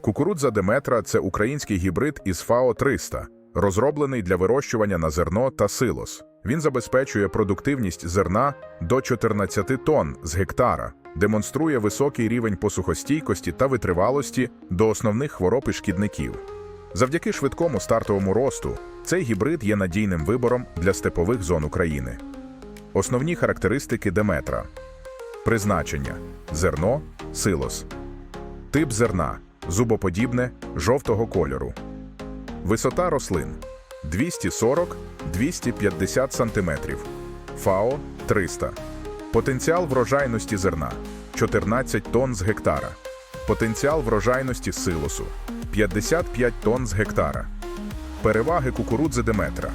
Кукурудза Деметра це український гібрид із ФАО 300, розроблений для вирощування на зерно та силос. Він забезпечує продуктивність зерна до 14 тонн з гектара, демонструє високий рівень посухостійкості та витривалості до основних хвороб і шкідників. Завдяки швидкому стартовому росту цей гібрид є надійним вибором для степових зон України. Основні характеристики Деметра: призначення зерно, силос, тип зерна зубоподібне жовтого кольору, висота рослин 240-250 см, ФАО 300, потенціал врожайності зерна 14 тонн з гектара, потенціал врожайності силосу 55 тонн з гектара. Переваги кукурудзи Деметра.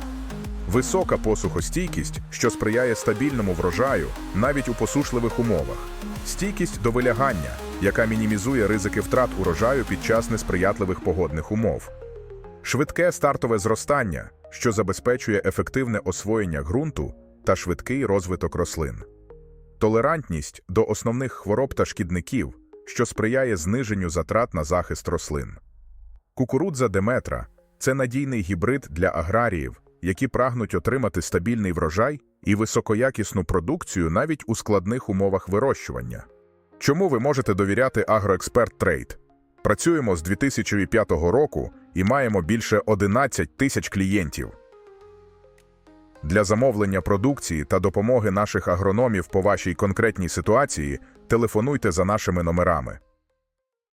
Висока посухостійкість, що сприяє стабільному врожаю навіть у посушливих умовах. Стійкість до вилягання, яка мінімізує ризики втрат урожаю під час несприятливих погодних умов. Швидке стартове зростання, що забезпечує ефективне освоєння ґрунту та швидкий розвиток рослин. Толерантність до основних хвороб та шкідників, що сприяє зниженню затрат на захист рослин. Кукурудза Деметра це надійний гібрид для аграріїв, які прагнуть отримати стабільний врожай і високоякісну продукцію навіть у складних умовах вирощування. Чому ви можете довіряти Агроексперт Трейд? Працюємо з 2005 року і маємо більше 11 тисяч клієнтів. Для замовлення продукції та допомоги наших агрономів по вашій конкретній ситуації телефонуйте за нашими номерами